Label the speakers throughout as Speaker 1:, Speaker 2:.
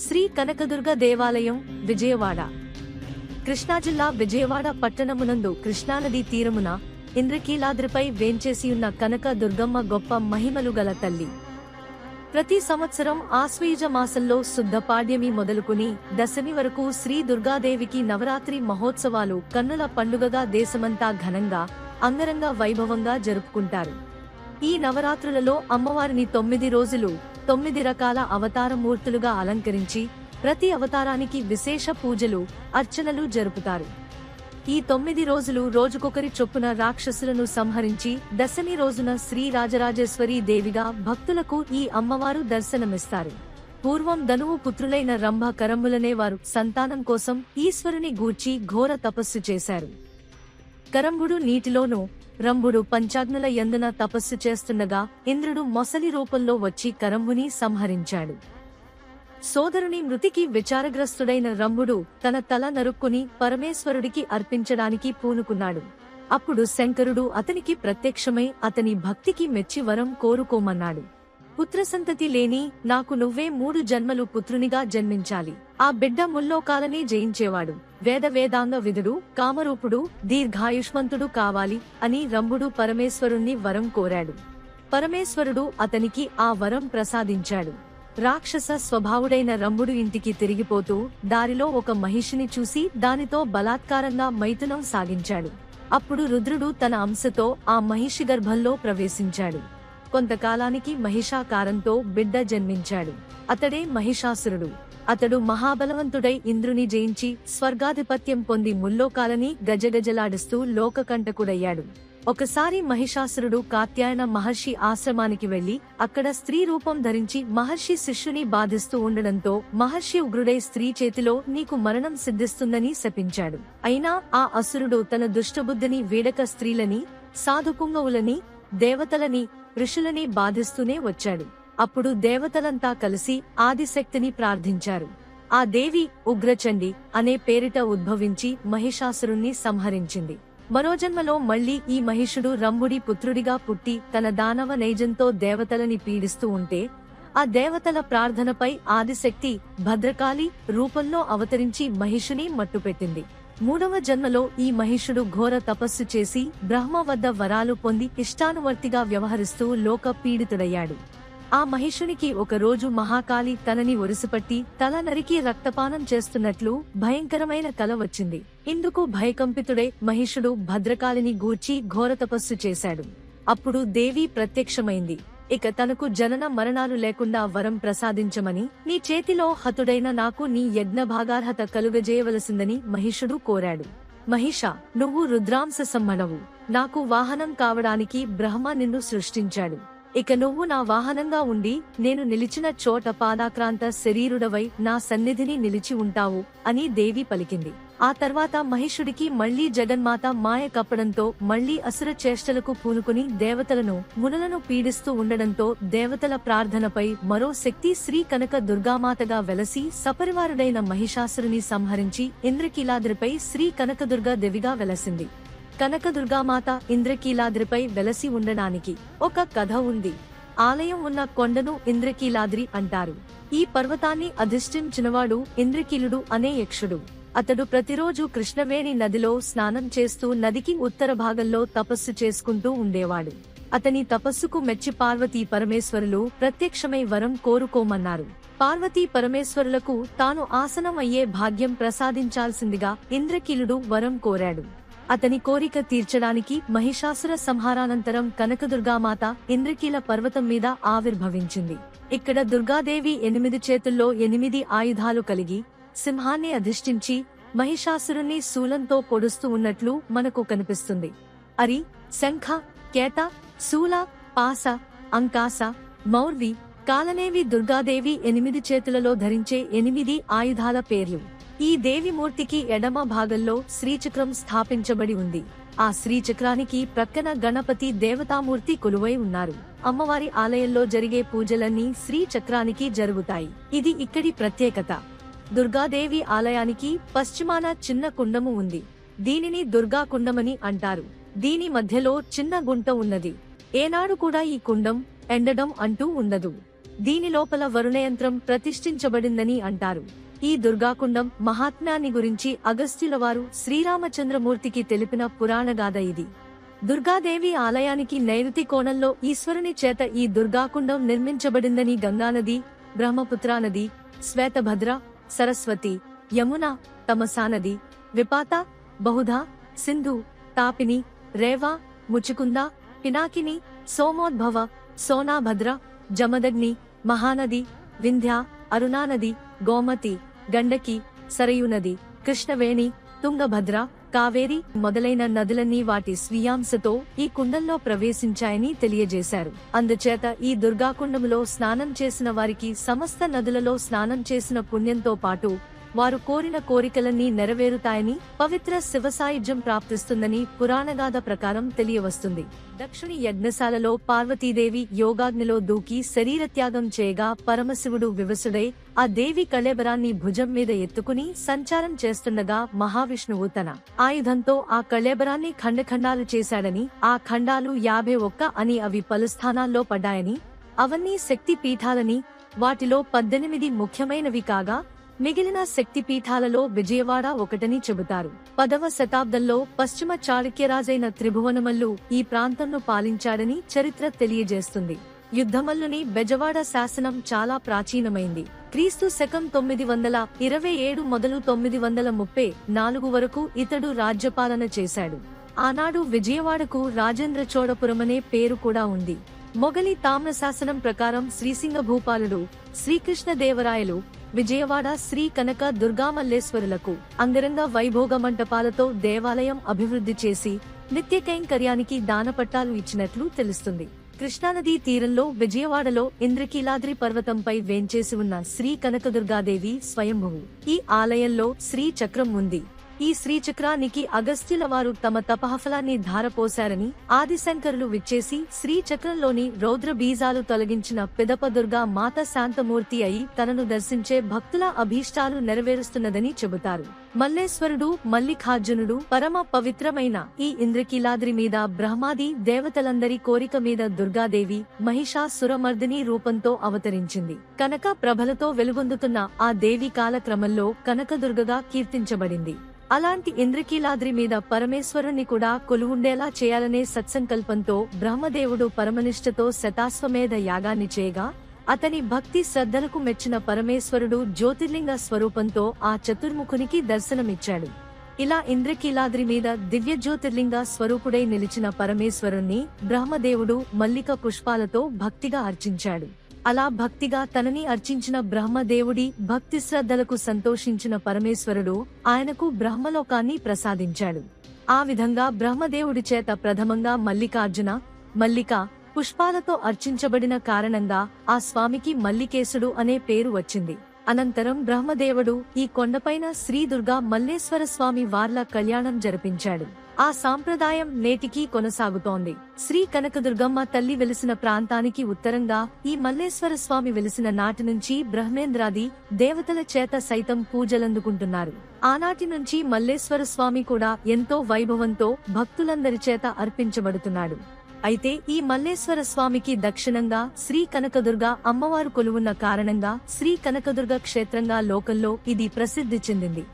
Speaker 1: శ్రీ కనకదుర్గ దేవాలయం విజయవాడ. కృష్ణా జిల్లా విజయవాడ పట్టణమునందు కృష్ణానది తీరమున ఇంద్రకీలాద్రిపై వేంచేసియున్న కనక దుర్గమ్మ గొప్ప మహిమలు గల తల్లి. ప్రతి సంవత్సరం ఆశ్వయుజ మాసంలో శుద్ధ పాడ్యమి మొదలుకుని దశమి వరకు శ్రీ దుర్గాదేవికి నవరాత్రి మహోత్సవాలు కన్నుల పండుగగా దేశమంతా ఘనంగా అంగరంగ వైభవంగా జరుపుకుంటారు. ఈ నవరాత్రులలో అమ్మవారిని తొమ్మిది రోజులు తొమ్మిది రకాల అవతార మూర్తులుగా అలంకరించి ప్రతి అవతారానికి విశేష పూజలు అర్చనలు జరుపుతారు. ఈ తొమ్మిది రోజులు రోజుకొకరి చొప్పున రాక్షసులను సంహరించి దశమి రోజున శ్రీ రాజరాజేశ్వరి దేవిగా భక్తులకు ఈ అమ్మవారు దర్శనమిస్తారు. పూర్వం ధనువు పుత్రులైన రంభ కరంబులనే వారు సంతానం కోసం ఈశ్వరుని గూర్చి ఘోర తపస్సు చేశారు. కరంబుడు నీటిలోనూ రంభుడు పంచాగ్నుల యందున తపస్సు చేస్తుండగా ఇంద్రుడు మొసలి రూపంలో వచ్చి కరంబుని సంహరించాడు. సోదరుని మృతికి విచారగ్రస్తుడైన రంభుడు తన తల నరుక్కుని పరమేశ్వరుడికి అర్పించడానికి పూనుకున్నాడు. అప్పుడు శంకరుడు అతనికి ప్రత్యక్షమై అతని భక్తికి మెచ్చి వరం కోరుకోమన్నాడు. పుత్రసంతతి లేని నాకు నువ్వే మూడు జన్మలు పుత్రునిగా జన్మించాలి. ఆ బిడ్డ ముల్లోకాలని జయించేవాడు. వేద వేదాంగ విధుడు కామరూపుడు దీర్ఘాయుష్మంతుడు కావాలి అని రంభుడు పరమేశ్వరుణ్ణి వరం కోరాడు. పరమేశ్వరుడు అతనికి ఆ వరం ప్రసాదించాడు. రాక్షస స్వభావుడైన రంభుడు ఇంటికి తిరిగిపోతూ దారిలో ఒక మహిషిని చూసి దానితో బలాత్కారంగా మైథునం సాగించాడు. అప్పుడు రుద్రుడు తన అంశతో ఆ మహిషి గర్భంలో ప్రవేశించాడు. కొంతకాలానికి మహిషాకారంతో బిడ్డ జన్మించాడు. అతడే మహిషాసురుడు. అతడు మహాబలవంతుడై ఇంద్రుని జయించి స్వర్గాధిపత్యం పొంది ముల్లోకాలని గజగజలాడిస్తూ లోకకంటకుడయ్యాడు. ఒకసారి మహిషాసురుడు కాత్యాయన మహర్షి ఆశ్రమానికి వెళ్ళి అక్కడ స్త్రీ రూపం ధరించి మహర్షి శిష్యుని బాధిస్తూ ఉండడంతో మహర్షి ఉగ్రుడై స్త్రీ చేతిలో నీకు మరణం సిద్ధిస్తుందని శపించాడు. అయినా ఆ అసురుడు తన దుష్టబుద్ధిని వీడక స్త్రీలని సాధుకుంగవులని దేవతలని ఋషులని బాధిస్తూనే వచ్చాడు. అప్పుడు దేవతలంతా కలిసి ఆదిశక్తిని ప్రార్థించారు. ఆ దేవి ఉగ్రచండి అనే పేరిట ఉద్భవించి మహిషాసురుణ్ణి సంహరించింది. మరోజన్మలో మళ్ళీ ఈ మహిషుడు రంభుడి పుత్రుడిగా పుట్టి తన దానవ నైజంతో దేవతలని పీడిస్తూ ఉంటే ఆ దేవతల ప్రార్థనపై ఆదిశక్తి భద్రకాళి రూపంలో అవతరించి మహిషుని మట్టుపెట్టింది. మూడవ జన్మలో ఈ మహిషుడు ఘోర తపస్సు చేసి బ్రహ్మ వద్ద వరాలు పొంది ఇష్టానువర్తిగా వ్యవహరిస్తూ లోక పీడితుడయ్యాడు ఆ మహిషునికి ఒక రోజు మహాకాళి తనని ఒరిసిపట్టి తల నరికి రక్తపానం చేస్తున్నట్లు భయంకరమైన కల వచ్చింది. ఇందుకు భయకంపితుడే మహిషుడు భద్రకాళిని గూర్చి ఘోర తపస్సు చేశాడు. అప్పుడు దేవి ప్రత్యక్షమైంది. ఇక తనకు జనన మరణాలు లేకుండా వరం ప్రసాదించమని నీ చేతిలో హతుడైన నాకు నీ యజ్ఞ భాగార్హత కలుగజేయవలసిందని మహిషుడు కోరాడు. మహిష నువ్వు రుద్రాంశ సమ్మనవు నాకు వాహనం కావడానికి బ్రహ్మ నిన్ను సృష్టించాడు. ఇక నువ్వు నా వాహనంగా ఉండి నేను నిలిచిన చోట పాదాక్రాంత శరీరుడవై నా సన్నిధిని నిలిచి ఉంటావు అని దేవి పలికింది. ఆ తర్వాత మహిషుడికి మళ్ళీ జగన్మాత మాయ కప్పడంతో మళ్ళీ అసుర చేష్టలకు పూనుకుని దేవతలను మునులను పీడిస్తూ ఉండడంతో దేవతల ప్రార్థనపై మరో శక్తి శ్రీ కనక దుర్గామాతగా వెలసి సపరివారుడైన మహిషాసురుని సంహరించి ఇంద్రకీలాద్రిపై శ్రీ కనకదుర్గా దేవిగా వెలసింది. కనకదుర్గామాత ఇంద్రకీలాద్రిపై వెలసి ఉండడానికి ఒక కథ ఉంది. ఆలయం ఉన్న కొండను ఇంద్రకీలాద్రి అంటారు. ఈ పర్వతాన్ని అధిష్ఠించినవాడు ఇంద్రకీలుడు అనే యక్షుడు. అతడు ప్రతిరోజు కృష్ణవేణి నదిలో స్నానం చేస్తూ నదికి ఉత్తర భాగంలో తపస్సు చేసుకుంటూ ఉండేవాడు. అతని తపస్సుకు మెచ్చి పార్వతీ పరమేశ్వరులు ప్రత్యక్షమై వరం కోరుకోమన్నారు. పార్వతీ పరమేశ్వరులకు తాను ఆసనం అయ్యే భాగ్యం ప్రసాదించాల్సిందిగా ఇంద్రకీలుడు వరం కోరాడు. అతని కోరిక తీర్చడానికి మహిషాసుర సంహారానంతరం కనకదుర్గామాత ఇంద్రకీల పర్వతం మీద ఆవిర్భవించింది. ఇక్కడ దుర్గాదేవి ఎనిమిది చేతుల్లో ఎనిమిది ఆయుధాలు కలిగి సింహాన్ని అధిష్ఠించి మహిషాసురుణ్ణి శూలంతో పొడుస్తూ ఉన్నట్లు మనకు కనిపిస్తుంది. అరి శంఖ కేత శూల పాస అంకాస మౌర్వి కాలనేవి దుర్గాదేవి ఎనిమిది చేతులలో ధరించే ఎనిమిది ఆయుధాల పేర్లు. ఈ దేవి మూర్తికి ఎడమ భాగంలో శ్రీచక్రం స్థాపించబడి ఉంది. ఆ శ్రీచక్రానికి ప్రక్కన గణపతి దేవతామూర్తి కొలువై ఉన్నారు. అమ్మవారి ఆలయంలో జరిగే పూజలన్నీ శ్రీచక్రానికి జరుగుతాయి. ఇది ఇక్కడి ప్రత్యేకత. దుర్గాదేవి ఆలయానికి పశ్చిమాన చిన్న కుండము ఉంది. దీనిని దుర్గా కుండమని అంటారు. దీని మధ్యలో చిన్న గుంట ఉన్నది. ఏనాడు కూడా ఈ కుండం ఎండడం అంటూ ఉండదు. దీని లోపల వరుణయంత్రం ప్రతిష్ఠించబడిందని అంటారు. ఈ దుర్గాకుండం మహాత్మ్యాన్ని గురించి అగస్త్యుల వారు శ్రీరామచంద్రమూర్తికి తెలిపిన పురాణగాథ ఇది. దుర్గాదేవి ఆలయానికి నైరుతి కోణంలో ఈశ్వరుని చేత ఈ దుర్గాకుండం నిర్మించబడిందని గంగానది బ్రహ్మపుత్రా నది శ్వేతభద్ర సరస్వతి యమున తమసానది విపాత బహుధా సింధు తాపిని రేవా ముచుకుంద పినాకిని సోమోద్భవ సోనాభద్ర జమదగ్ని మహానది వింధ్య అరుణానది గోమతి గండకి సరయునది కృష్ణవేణి తుంగభద్ర కావేరి మొదలైన నదులన్నీ వాటి స్వీయాంశతో ఈ కుండంలో ప్రవేశించాయని తెలియజేశారు. అందుచేత ఈ దుర్గాకుండములో స్నానం చేసిన వారికి సమస్త నదులలో స్నానం చేసిన పుణ్యంతో పాటు వారు కోరిన కోరికలన్నీ నెరవేరుతాయని పవిత్ర శివసాయుధ్యం ప్రాప్తిస్తుందని పురాణగాథ ప్రకారం తెలియవస్తుంది. దక్షిణి యజ్ఞశాలలో పార్వతీదేవి యోగాగ్నిలో దూకి శరీరత్యాగం చేయగా పరమశివుడు వివసుడై ఆ దేవి కళేబరాన్ని భుజం మీద ఎత్తుకుని సంచారం చేస్తుండగా మహావిష్ణువు తన ఆయుధంతో ఆ కళేబరాన్ని ఖండఖండాలు చేశాడని ఆ ఖండాలు యాభై ఒక్క అని అవి పలు స్థానాల్లో పడ్డాయని అవన్నీ శక్తి పీఠాలని వాటిలో పద్దెనిమిది ముఖ్యమైనవి కాగా మిగిలిన శక్తి పీఠాలలో విజయవాడ ఒకటని చెబుతారు. పదవ శతాబ్దంలో పశ్చిమ చాళుక్యరాజైన త్రిభువనమల్లు ఈ ప్రాంతంను పాలించాడని చరిత్ర తెలియజేస్తుంది. యుద్ధమల్లుని బెజవాడ శాసనం చాలా ప్రాచీనమైంది. క్రీస్తు శకం తొమ్మిది వందల ఇరవై ఏడు మొదలు తొమ్మిది వందల ముప్పై నాలుగు వరకు ఇతడు రాజ్యపాలన చేశాడు. ఆనాడు విజయవాడకు రాజేంద్ర చోడపురమనే పేరు కూడా ఉంది. మొగలి తామ్ర శాసనం ప్రకారం శ్రీసింగ భూపాలుడు శ్రీకృష్ణదేవరాయలు విజయవాడ శ్రీ కనక దుర్గామల్లేశ్వరులకు అంగరంగ వైభోగ మంటపాలతో దేవాలయం అభివృద్ధి చేసి నిత్య కైంకర్యానికి దానపట్టాలు ఇచ్చినట్లు తెలుస్తుంది. కృష్ణానదీ తీరంలో విజయవాడలో ఇంద్రకీలాద్రి పర్వతంపై వేంచేసి ఉన్న శ్రీ కనకదుర్గాదేవి స్వయంభువు. ఈ ఆలయంలో శ్రీ చక్రం ఉంది. ఈ శ్రీచక్రానికి అగస్త్యుల వారు తమ తపహఫలాన్ని ధారపోశారని ఆదిశంకరులు విచ్చేసి శ్రీచక్రంలోని రౌద్ర బీజాలు తొలగించిన పిదపదుర్గా మాత శాంతమూర్తి అయి తనను దర్శించే భక్తుల అభీష్టాలు నెరవేరుస్తున్నదని చెబుతారు. మల్లేశ్వరుడు మల్లిఖార్జునుడు పరమ పవిత్రమైన ఈ ఇంద్రకీలాద్రి మీద బ్రహ్మాది దేవతలందరి కోరిక మీద దుర్గాదేవి మహిషాసురమర్దిని రూపంతో అవతరించింది. కనక ప్రభలతో వెలుగొందుతున్న ఆ దేవి కాలక్రమంలో కనకదుర్గగా కీర్తించబడింది. అలాంటి ఇంద్రకీలాద్రి మీద పరమేశ్వరుణ్ణి కూడా కొలువుండేలా చేయాలనే సత్సంకల్పంతో బ్రహ్మదేవుడు పరమనిష్టతో శతాశ్వమేధ యాగాన్ని చేయగా అతని భక్తి శ్రద్ధలకు మెచ్చిన పరమేశ్వరుడు జ్యోతిర్లింగ స్వరూపంతో ఆ చతుర్ముఖునికి దర్శనమిచ్చాడు. ఇలా ఇంద్రకీలాద్రి మీద దివ్య జ్యోతిర్లింగ స్వరూపుడై నిలిచిన పరమేశ్వరుణ్ణి బ్రహ్మదేవుడు మల్లిక పుష్పాలతో భక్తిగా అర్చించాడు. అలా భక్తిగా తనని అర్చించిన బ్రహ్మదేవుడి భక్తి శ్రద్ధలకు సంతోషించిన పరమేశ్వరుడు ఆయనకు బ్రహ్మలోకాన్ని ప్రసాదించాడు. ఆ విధంగా బ్రహ్మదేవుడి చేత ప్రథమంగా మల్లికార్జున మల్లిక పుష్పాలతో అర్చించబడిన కారణంగా ఆ స్వామికి మల్లికేశుడు అనే పేరు వచ్చింది. అనంతరం బ్రహ్మదేవుడు ఈ కొండపైన శ్రీ దుర్గా మల్లేశ్వర స్వామి వార్ల కళ్యాణం జరిపించాడు. ఆ సాంప్రదాయం నేటికీ కొనసాగుతోంది. శ్రీ కనకదుర్గమ్మ తల్లి వెలిసిన ప్రాంతానికి ఉత్తరంగా ఈ మల్లేశ్వర స్వామి వెలిసిన నాటి నుంచి బ్రహ్మేంద్రాది దేవతల చేత సైతం పూజలందుకుంటున్నారు. ఆనాటి నుంచి మల్లేశ్వర స్వామి కూడా ఎంతో వైభవంతో భక్తులందరి చేత అర్పించబడుతున్నాడు. అయితే ఈ మల్లేశ్వర స్వామికి దక్షిణంగా శ్రీ కనకదుర్గ అమ్మవారు కొలువున్న కారణంగా శ్రీ కనకదుర్గ క్షేత్రంగా లోకల్లో ఇది ప్రసిద్ధి చెందింది.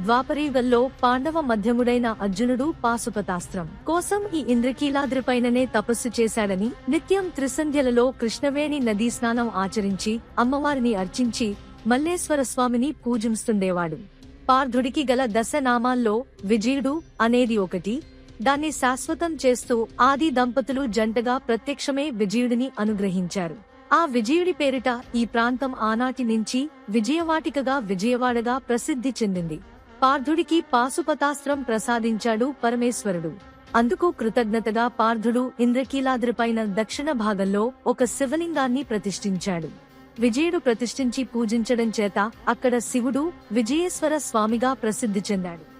Speaker 1: ద్వాపరీగల్లో పాండవ మధ్యముడైన అర్జునుడు పాశుపతాస్త్రం కోసం ఈ ఇంద్రకీలాద్రిపైననే తపస్సు చేశాడని నిత్యం త్రిసంధ్యలలో కృష్ణవేణి నదీ స్నానం ఆచరించి అమ్మవారిని అర్చించి మల్లేశ్వర స్వామిని పూజిస్తుండేవాడు. పార్థుడికి గల దశ నామాల్లో విజయుడు అనేది ఒకటి. దాన్ని శాశ్వతం చేస్తూ ఆది దంపతులు జంటగా ప్రత్యక్షమే విజయుడిని అనుగ్రహించారు. ఆ విజయుడి పేరిట ఈ ప్రాంతం ఆనాటి నుంచి విజయవాటికగా విజయవాడగా ప్రసిద్ధి చెందింది. పార్థుడికి పాశుపతాస్త్రం ప్రసాదించాడు పరమేశ్వరుడు. అందుకు కృతజ్ఞతగా పార్థుడు ఇంద్రకీలాద్రిపైన దక్షిణ భాగంలో ఒక శివలింగాన్ని ప్రతిష్ఠించాడు. విజయుడు ప్రతిష్ఠించి పూజించడం చేత అక్కడ శివుడు విజయేశ్వర స్వామిగా ప్రసిద్ధి చెందాడు.